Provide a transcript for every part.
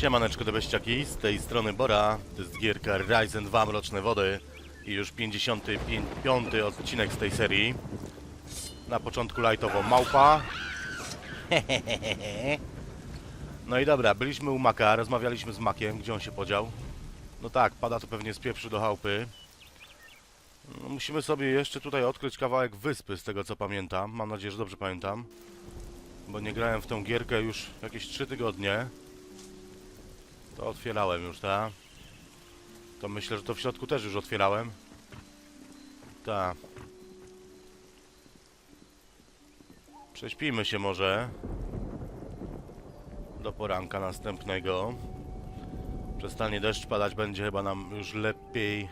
Siemaneczko do beściaki, z tej strony Bora, to jest gierka Ryzen 2 Mroczne Wody i już 55 odcinek z tej serii. Na początku lightowo małpa. No i dobra, byliśmy u Maka, rozmawialiśmy z Makiem, gdzie on się podział. No tak, pada to pewnie z pieprzy do chałupy. No, musimy sobie jeszcze tutaj odkryć kawałek wyspy, z tego co pamiętam. Mam nadzieję, że dobrze pamiętam. Bo nie grałem w tą gierkę już jakieś 3 tygodnie. To otwierałem już, tak? To myślę, że to w środku też już otwierałem. Tak. Prześpijmy się może. Do poranka następnego. Przestanie deszcz padać, będzie chyba nam już lepiej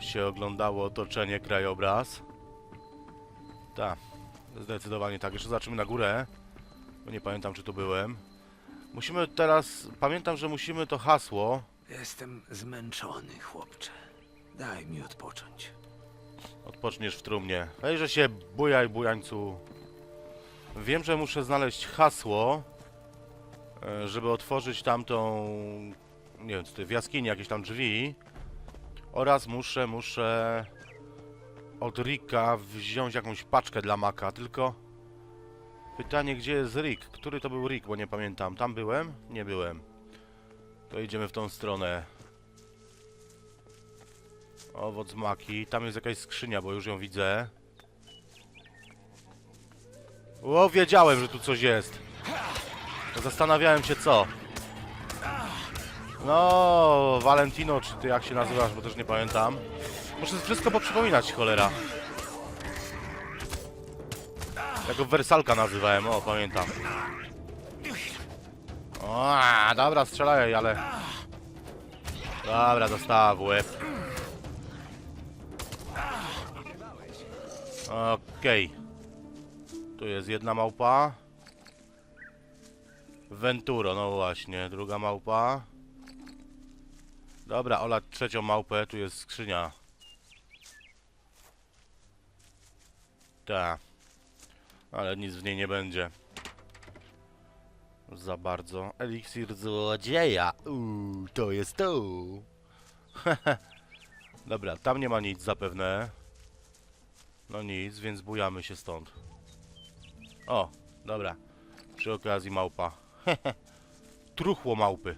się oglądało otoczenie, krajobraz. Tak. Zdecydowanie tak. Jeszcze zobaczymy na górę. Bo nie pamiętam, czy tu byłem. Musimy teraz... Pamiętam, że musimy to hasło... Jestem zmęczony, chłopcze. Daj mi odpocząć. Odpoczniesz w trumnie. Wejrze się, bujaj, bujańcu. Wiem, że muszę znaleźć hasło, e, żeby otworzyć tamtą... Nie wiem, w jaskini jakieś tam drzwi. Oraz muszę, muszę... Od Rika wziąć jakąś paczkę dla Maka, tylko... Pytanie, gdzie jest Rick? Który to był Rick, bo nie pamiętam. Tam byłem? Nie byłem. To idziemy w tą stronę. Owoc maki. Tam jest jakaś skrzynia, bo już ją widzę. O, wiedziałem, że tu coś jest. Zastanawiałem się co. No, Valentino, czy ty jak się nazywasz, bo też nie pamiętam. Muszę wszystko poprzypominać, cholera. Ja go Wersalka nazywałem, o, pamiętam. O, dobra, strzelaj, ale... Dobra, dostała w łeb. Okej. Tu jest jedna małpa. Venturo, no właśnie, druga małpa. Dobra, olać trzecią małpę, tu jest skrzynia. Ta. Ale nic w niej nie będzie. Za bardzo. Eliksir złodzieja. Uuu, to jest to. Dobra, tam nie ma nic zapewne. No nic, więc bujamy się stąd. O, dobra. Przy okazji małpa. Truchło małpy.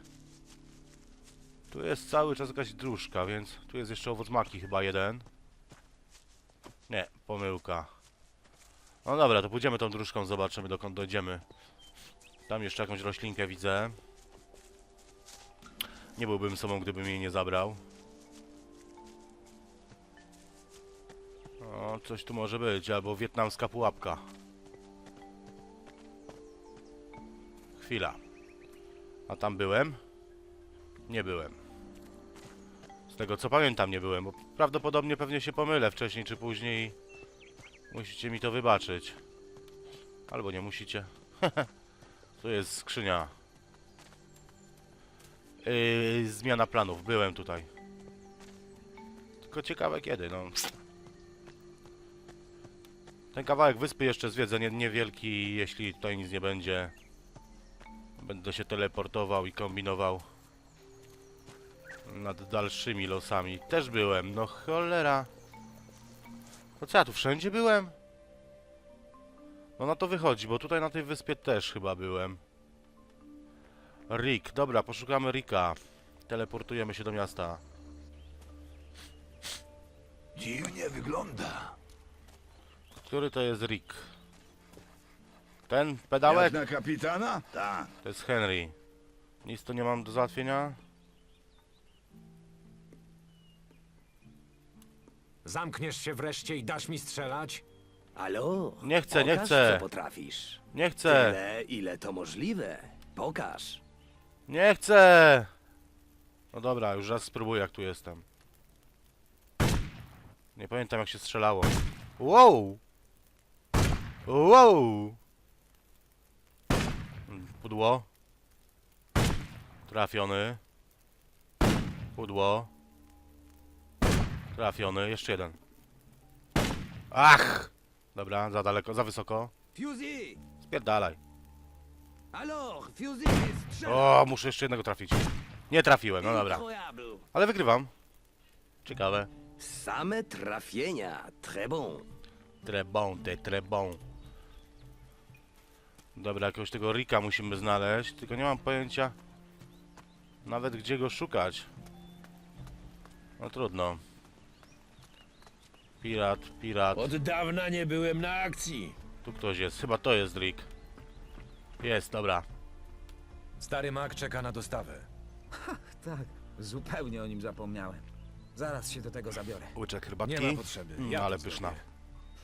Tu jest cały czas jakaś dróżka, więc tu jest jeszcze owoc maki chyba jeden. Nie, pomyłka. No dobra, to pójdziemy tą dróżką, zobaczymy dokąd dojdziemy. Tam jeszcze jakąś roślinkę widzę. Nie byłbym sobą, gdybym jej nie zabrał. O, coś tu może być, albo wietnamska pułapka. Chwila. A tam byłem? Nie byłem. Z tego co pamiętam nie byłem, bo prawdopodobnie pewnie się pomylę wcześniej czy później. Musicie mi to wybaczyć. Albo nie musicie. tu jest skrzynia. Yy, zmiana planów. Byłem tutaj. Tylko ciekawe kiedy, no. Ten kawałek wyspy jeszcze zwiedzę, nie, niewielki, jeśli tutaj nic nie będzie. Będę się teleportował i kombinował nad dalszymi losami. Też byłem, no cholera. No co ja tu wszędzie byłem? No na to wychodzi, bo tutaj na tej wyspie też chyba byłem. Rick, dobra, poszukamy Ricka. Teleportujemy się do miasta. Dziwnie wygląda. Który to jest Rick? Ten pedałek? Jak na kapitana? Tak. To jest Henry. Nic tu nie mam do załatwienia? Zamkniesz się wreszcie i dasz mi strzelać? Alo? Nie chcę, nie Pokaż, chcę. co potrafisz. Nie chcę! Tyle, ile to możliwe. Pokaż. Nie chcę! No dobra, już raz spróbuję jak tu jestem. Nie pamiętam jak się strzelało. Wow! Wow! Pudło. Trafiony. Pudło. Trafiony. Jeszcze jeden. Ach! Dobra, za daleko, za wysoko. Fusey! Spierdalaj. Alors! O, muszę jeszcze jednego trafić. Nie trafiłem, no dobra. Ale wygrywam. Ciekawe. Same trafienia. Très bon. Très bon, te très bon. Dobra, jakiegoś tego Rika musimy znaleźć, tylko nie mam pojęcia nawet gdzie go szukać. No trudno. Pirat, pirat. Od dawna nie byłem na akcji. Tu ktoś jest, chyba to jest Rick. Jest, dobra. Stary mak czeka na dostawę. Tak, zupełnie o nim zapomniałem. Zaraz się do tego zabiorę. Łyczek herbatki. Nie ma potrzeby. Mm, Ja ale to pyszna.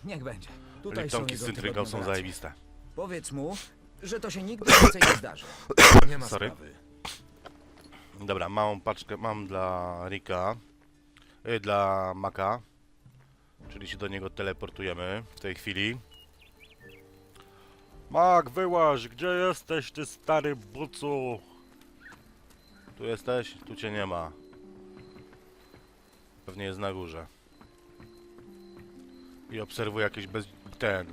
Niech będzie. Tutaj są Liptonki z jego są racje. zajebiste. Powiedz mu, że to się nigdy więcej nie zdarzy. Nie ma Sorry. sprawy. Dobra, małą paczkę mam dla Rika. Y, dla Maka. Czyli się do niego teleportujemy w tej chwili. Mak, wyłaź! Gdzie jesteś, ty stary bucu? Tu jesteś? Tu cię nie ma. Pewnie jest na górze. I obserwuję jakieś bez... ten...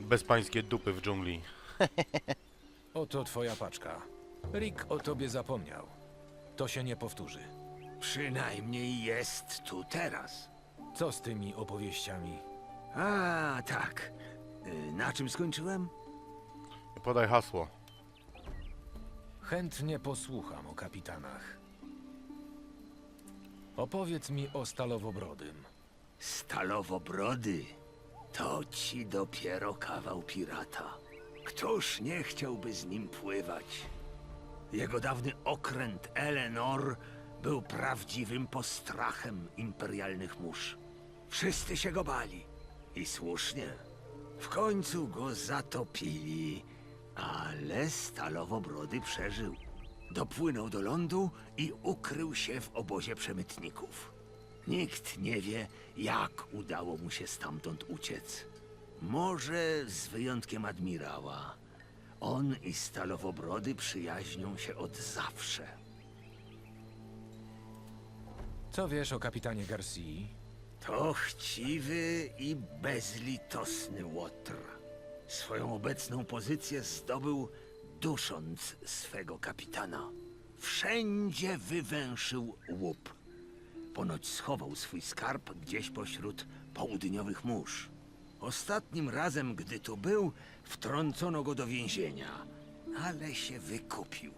bezpańskie dupy w dżungli. Oto twoja paczka. Rick o tobie zapomniał. To się nie powtórzy. Przynajmniej jest tu teraz. Co z tymi opowieściami? A, tak. Y, Na czym skończyłem? Podaj hasło. Chętnie posłucham o kapitanach. Opowiedz mi o Stalowobrodym. Stalowobrody. To ci dopiero kawał pirata. Któż nie chciałby z nim pływać? Jego dawny okręt Eleanor był prawdziwym postrachem imperialnych mórz. Wszyscy się go bali. I słusznie. W końcu go zatopili, ale Stalowobrody przeżył. Dopłynął do lądu i ukrył się w obozie przemytników. Nikt nie wie, jak udało mu się stamtąd uciec. Może z wyjątkiem admirała. On i Stalowobrody przyjaźnią się od zawsze. Co wiesz o kapitanie Garcia? To chciwy i bezlitosny łotr. Swoją obecną pozycję zdobył, dusząc swego kapitana. Wszędzie wywęszył łup. Ponoć schował swój skarb gdzieś pośród południowych mórz. Ostatnim razem, gdy tu był, wtrącono go do więzienia, ale się wykupił.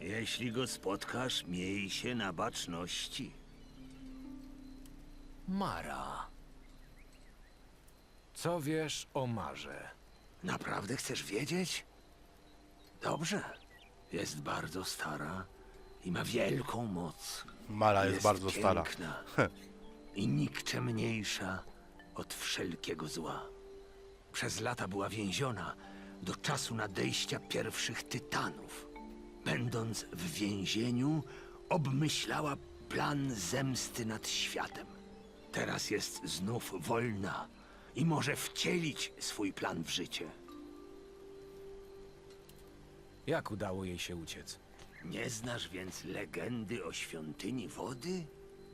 Jeśli go spotkasz, miej się na baczności. Mara. Co wiesz o Marze? Naprawdę chcesz wiedzieć? Dobrze. Jest bardzo stara i ma wielką moc. Mala jest, bardzo stara. piękna i nikczemniejsza od wszelkiego zła. Przez lata była więziona do czasu nadejścia pierwszych tytanów. Będąc w więzieniu, obmyślała plan zemsty nad światem. Teraz jest znów wolna i może wcielić swój plan w życie. Jak udało jej się uciec? Nie znasz więc legendy o świątyni wody?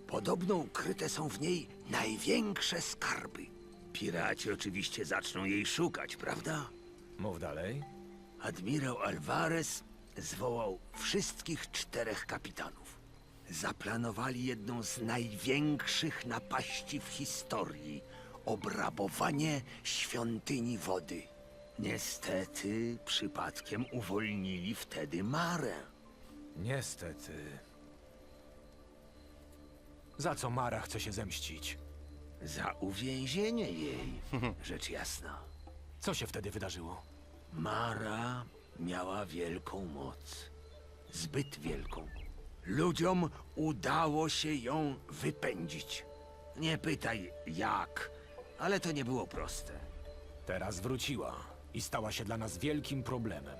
Podobno ukryte są w niej największe skarby. Piraci oczywiście zaczną jej szukać, prawda? Mów dalej. Admirał Alvarez zwołał wszystkich czterech kapitanów. Zaplanowali jedną z największych napaści w historii obrabowanie świątyni wody. Niestety, przypadkiem uwolnili wtedy Marę. Niestety. Za co Mara chce się zemścić? Za uwięzienie jej, rzecz jasna. Co się wtedy wydarzyło? Mara miała wielką moc. Zbyt wielką. Ludziom udało się ją wypędzić. Nie pytaj jak, ale to nie było proste. Teraz wróciła i stała się dla nas wielkim problemem.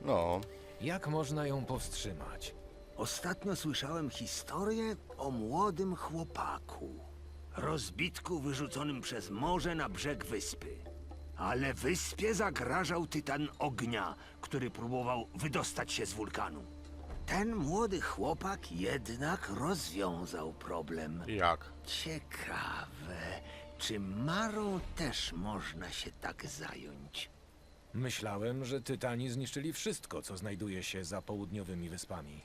No, Jak można ją powstrzymać? Ostatnio słyszałem historię o młodym chłopaku. Rozbitku wyrzuconym przez morze na brzeg wyspy. Ale wyspie zagrażał tytan ognia, który próbował wydostać się z wulkanu. Ten młody chłopak jednak rozwiązał problem. jak? Ciekawe, czy Marą też można się tak zająć? Myślałem, że Tytani zniszczyli wszystko, co znajduje się za południowymi wyspami.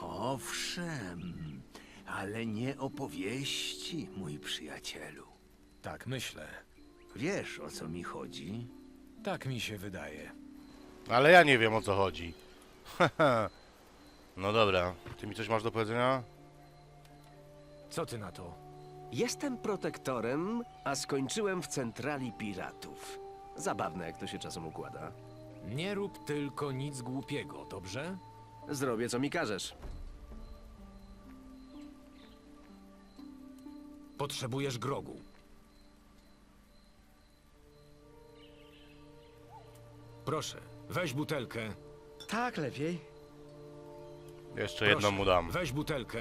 Owszem, ale nie opowieści, mój przyjacielu. Tak myślę. Wiesz, o co mi chodzi? Tak mi się wydaje. Ale ja nie wiem o co chodzi. no dobra, ty mi coś masz do powiedzenia? Co ty na to? Jestem protektorem, a skończyłem w centrali piratów. Zabawne, jak to się czasem układa. Nie rób tylko nic głupiego, dobrze? Zrobię, co mi każesz. Potrzebujesz grogu. Proszę, weź butelkę. Tak, lepiej. Jeszcze Proszę, jedną mu dam. Weź butelkę.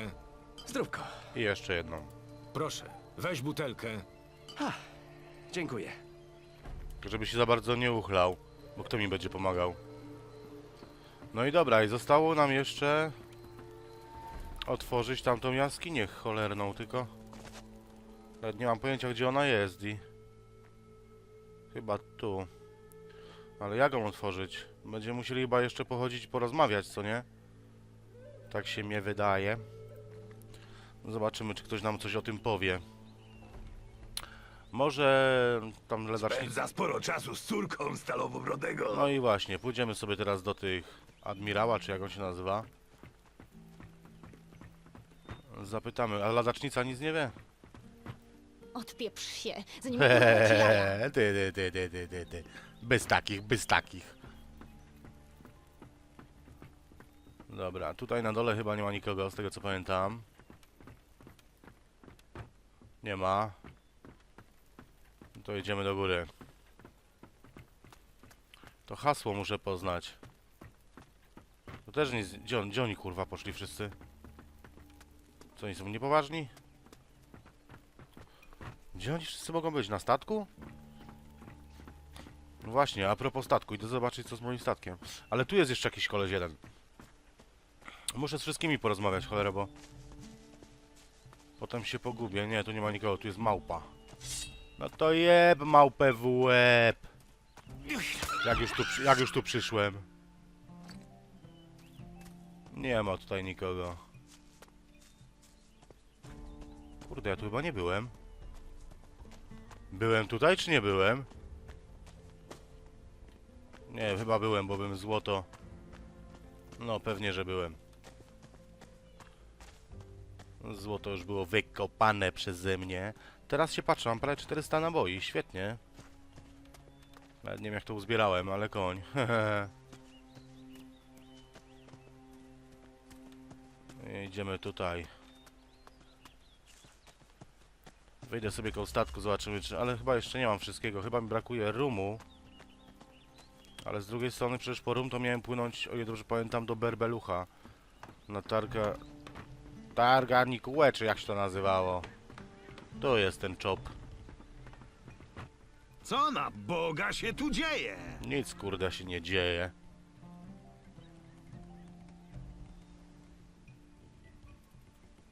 Zdrówko. I jeszcze jedną. Proszę, weź butelkę. Dziękuję. Tylko Żeby się za bardzo nie uchlał, bo kto mi będzie pomagał? No i dobra, i zostało nam jeszcze otworzyć tamtą jaskinię cholerną, tylko nawet nie mam pojęcia gdzie ona jest i chyba tu. Ale jak ją otworzyć? Będziemy musieli chyba jeszcze pochodzić i porozmawiać, co nie? Tak się mnie wydaje. Zobaczymy, czy ktoś nam coś o tym powie. Może tam ledacznicy... Spędza sporo czasu z córką Stalowobrodego. No i właśnie, pójdziemy sobie teraz do tych admirała, czy jak on się nazywa. Zapytamy, a ladacznica nic nie wie? Odpieprz się, zanim jaja. Hehehe, ty, ty, ty, ty, ty, ty. Bez takich, bez takich. Dobra, tutaj na dole chyba nie ma nikogo, z tego co pamiętam. Nie ma. To jedziemy do góry. To hasło muszę poznać. To też nic... Gdzie, gdzie oni kurwa poszli wszyscy? Co oni są niepoważni? Gdzie oni wszyscy mogą być? Na statku? No właśnie, a propos statku, idę zobaczyć co z moim statkiem. Ale tu jest jeszcze jakiś koleś jeden. Muszę z wszystkimi porozmawiać, cholera, bo... Potem się pogubię. Nie, tu nie ma nikogo, tu jest małpa. No to jeb małpę w łeb. Jak już tu, jak już tu przyszłem. Nie ma tutaj nikogo. Kurde, ja tu chyba nie byłem. Byłem tutaj, czy nie byłem? Nie, chyba byłem, bo bym złoto... No, pewnie, że byłem. Złoto już było wykopane przeze mnie. Teraz się patrzę, mam prawie 400 naboi, świetnie. Nawet nie wiem jak to uzbierałem, ale koń. Idziemy tutaj. Wyjdę sobie koło statku, zobaczymy czy... Ale chyba jeszcze nie mam wszystkiego, chyba mi brakuje rumu. Ale z drugiej strony przecież po rum to miałem płynąć, o ile dobrze pamiętam, do Berbelucha. Na targa... Targanikulę, czy jak się to nazywało. To jest ten czop. Co na Boga się tu dzieje? Nic kurde się nie dzieje.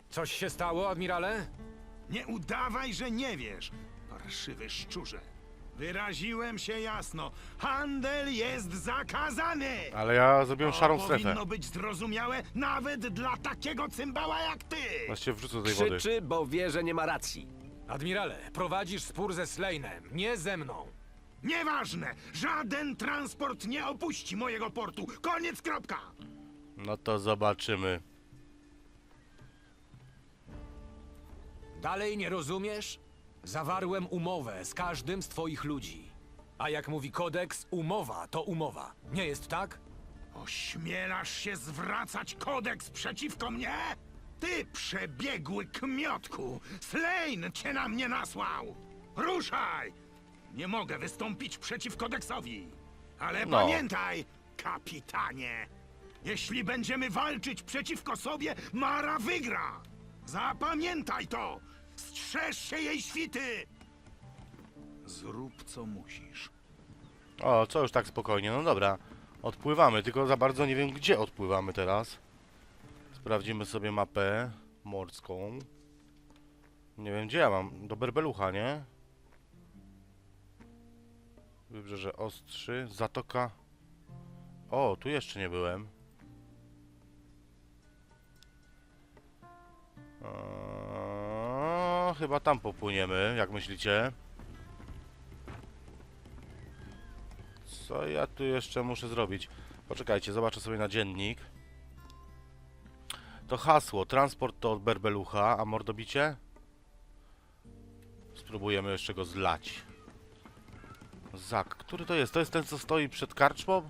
Coś się stało, admirale? Nie udawaj, że nie wiesz, parszywy szczurze. Wyraziłem się jasno. Handel jest zakazany! Ale ja zrobiłem To szarą strefę. powinno być zrozumiałe nawet dla takiego cymbała jak ty! Właściwie wrzucę do tej wody. Krzyczy, bo wie, że nie ma racji. Admirale, prowadzisz spór ze Slainem, nie ze mną. Nieważne! Żaden transport nie opuści mojego portu! Koniec, kropka! No to zobaczymy. Dalej nie rozumiesz? Zawarłem umowę z każdym z twoich ludzi. A jak mówi kodeks, umowa to umowa. Nie jest tak? Ośmielasz się zwracać kodeks przeciwko mnie? Ty przebiegły kmiotku! Slane cię na mnie nasłał! Ruszaj! Nie mogę wystąpić przeciw kodeksowi. Ale No. pamiętaj, kapitanie! Jeśli będziemy walczyć przeciwko sobie, Mara wygra! Zapamiętaj to! Strzeż się jej świty! Zrób co musisz. O, co już tak spokojnie, no dobra. Odpływamy, tylko za bardzo nie wiem gdzie odpływamy teraz. Sprawdzimy sobie mapę morską. Nie wiem gdzie ja mam, do Berbelucha, nie? Wybrzeże Ostrzy, Zatoka. O, tu jeszcze nie byłem. Eee, chyba tam popłyniemy, jak myślicie? Co ja tu jeszcze muszę zrobić? Poczekajcie, zobaczę sobie na dziennik. To hasło, transport to berbelucha, a mordobicie? Spróbujemy jeszcze go zlać. Zak, który to jest? To jest ten, co stoi przed karczmą?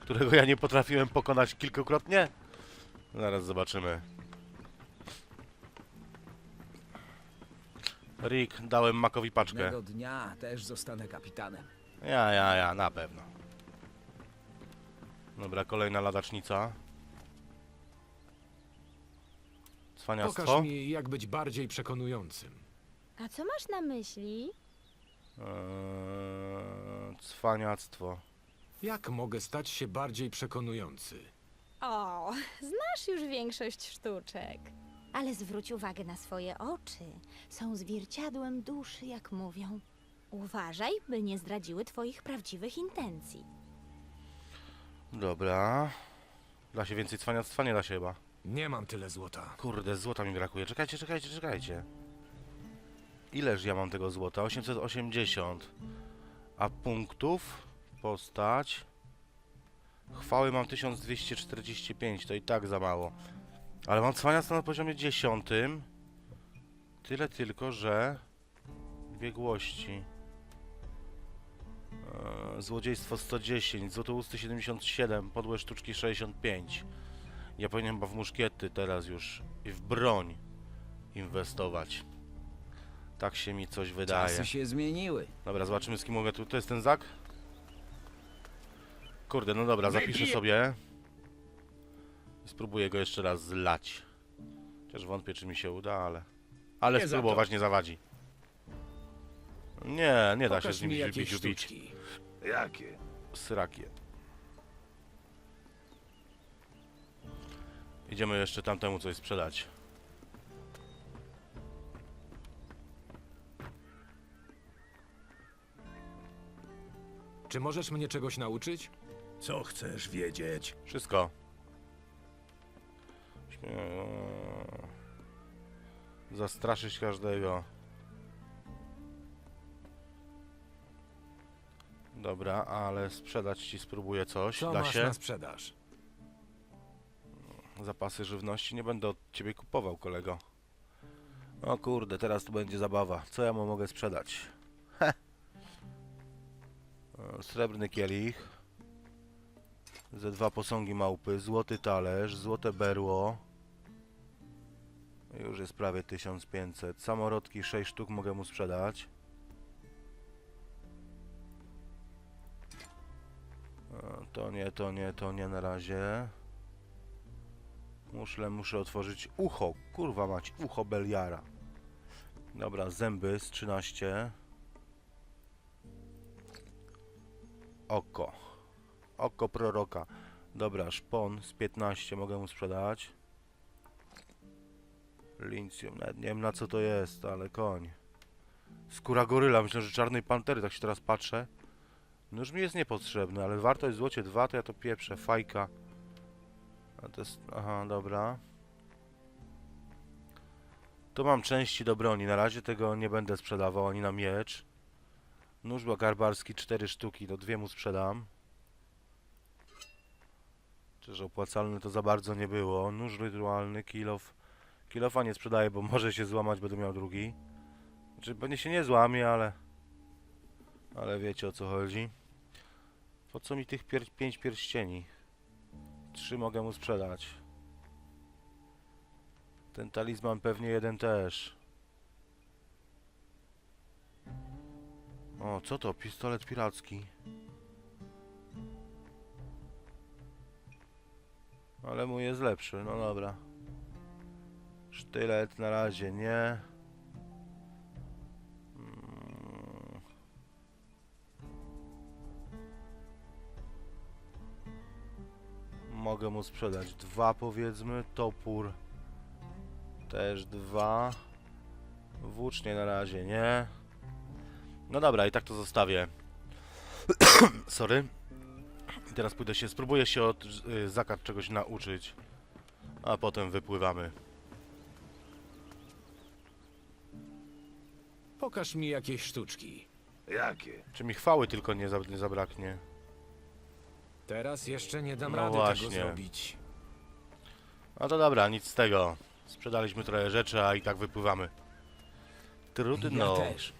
Którego ja nie potrafiłem pokonać kilkukrotnie? Zaraz zobaczymy. Rick, dałem Makowi paczkę. Pewnego dnia też zostanę kapitanem. Ja, ja, ja, na pewno. Dobra, kolejna ladacznica. Cwaniactwo. Pokaż mi, jak być bardziej przekonującym. A co masz na myśli? Eee, cwaniactwo. Jak mogę stać się bardziej przekonujący? O, znasz już większość sztuczek. Ale zwróć uwagę na swoje oczy. Są zwierciadłem duszy, jak mówią. Uważaj, by nie zdradziły twoich prawdziwych intencji. Dobra. Da się więcej cwaniactwa? Nie da się chyba. Nie mam tyle złota. Kurde, złota mi brakuje. Czekajcie, czekajcie, czekajcie. Ileż ja mam tego złota? 880. A punktów? Postać. Chwały mam 1245, to i tak za mało. Ale mam cwaniactwo na poziomie 10. Tyle tylko, że... Biegłości. Eee, złodziejstwo 110, złotousty 77, podłe sztuczki 65. Ja powinienem chyba w muszkiety teraz już i w broń inwestować. Tak się mi coś wydaje. Czasy się zmieniły. Dobra, zobaczymy z kim mogę tu. To jest ten Zak? Kurde, no dobra, zapiszę sobie. Spróbuję go jeszcze raz zlać. Chociaż wątpię, czy mi się uda, ale... Ale Nie za spróbować nie zawadzi. Nie, nie da się Pokaż z nim bić, jakieś bić, sztuczki. Jakie? Srakie. Idziemy jeszcze tamtemu coś sprzedać. Czy możesz mnie czegoś nauczyć? Co chcesz wiedzieć? Wszystko. Śmie- Zastraszyć każdego. Dobra, ale sprzedać ci spróbuję coś. Co da masz się? na sprzedaż? Zapasy żywności nie będę od ciebie kupował, kolego. O kurde, teraz to będzie zabawa. Co ja mu mogę sprzedać? Heh. E, Srebrny kielich. Ze dwa posągi małpy, złoty talerz, złote berło. Już jest prawie 1500. Samorodki 6 sztuk mogę mu sprzedać. To nie, to nie, to nie na razie. Muszle muszę otworzyć ucho. Kurwa mać, ucho Beliara. Dobra, zęby z 13. Oko. Oko proroka. Dobra, szpon z 15 mogę mu sprzedać. Lincjum, nawet nie wiem na co to jest, ale koń. Skóra goryla, myślę, że czarnej pantery, tak się teraz patrzę. No już mi jest niepotrzebny, ale wartość złocie 2 to ja to pieprzę, fajka. A to jest... Aha, dobra. Tu mam części do broni. Na razie tego nie będę sprzedawał, ani na miecz. Nóż garbarski 4 sztuki, to dwie mu sprzedam. Czyż opłacalny to za bardzo nie było. Nóż rytualny, kilof. Kilofa nie sprzedaję, bo może się złamać, będę miał drugi. Znaczy pewnie się nie złamie, ale... Ale wiecie o co chodzi. Po co mi tych pier pięć pierścieni? Trzy mogę mu sprzedać. Ten talizman pewnie jeden też. O, co to? Pistolet piracki. Ale mój jest lepszy, no dobra. Sztylet na razie nie. Mm. Mogę mu sprzedać dwa powiedzmy, topór też dwa. Włócznie na razie nie. No dobra, i tak to zostawię. Sorry. I teraz pójdę się, spróbuję się od y, zakat czegoś nauczyć, a potem wypływamy. Pokaż mi jakieś sztuczki. Jakie? Czy mi chwały tylko nie, za, nie zabraknie? Teraz jeszcze nie dam No rady właśnie. tego zrobić. No to dobra, nic z tego. Sprzedaliśmy trochę rzeczy, a i tak wypływamy. Trudno. Ja też.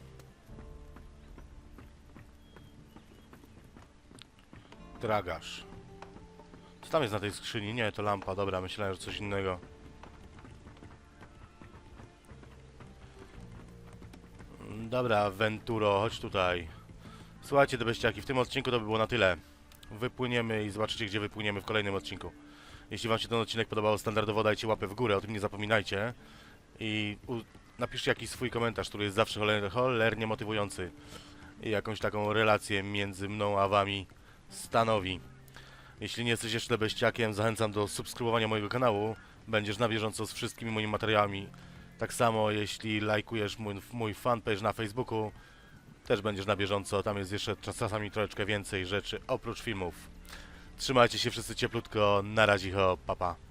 Tragarz. Co tam jest na tej skrzyni? Nie, to lampa. Dobra, myślałem, że coś innego. Dobra, Venturo, chodź tutaj. Słuchajcie, te beściaki, w tym odcinku to by było na tyle. Wypłyniemy i zobaczycie, gdzie wypłyniemy w kolejnym odcinku. Jeśli wam się ten odcinek podobał, standardowo dajcie łapę w górę, o tym nie zapominajcie. I napiszcie jakiś swój komentarz, który jest zawsze choler... cholernie motywujący. I jakąś taką relację między mną a wami stanowi. Jeśli nie jesteś jeszcze beściakiem, zachęcam do subskrybowania mojego kanału. Będziesz na bieżąco z wszystkimi moimi materiałami. Tak samo jeśli lajkujesz mój, mój fanpage na Facebooku, też będziesz na bieżąco. Tam jest jeszcze czasami troszeczkę więcej rzeczy oprócz filmów. Trzymajcie się wszyscy cieplutko. Na razie, ho, papa. Pa.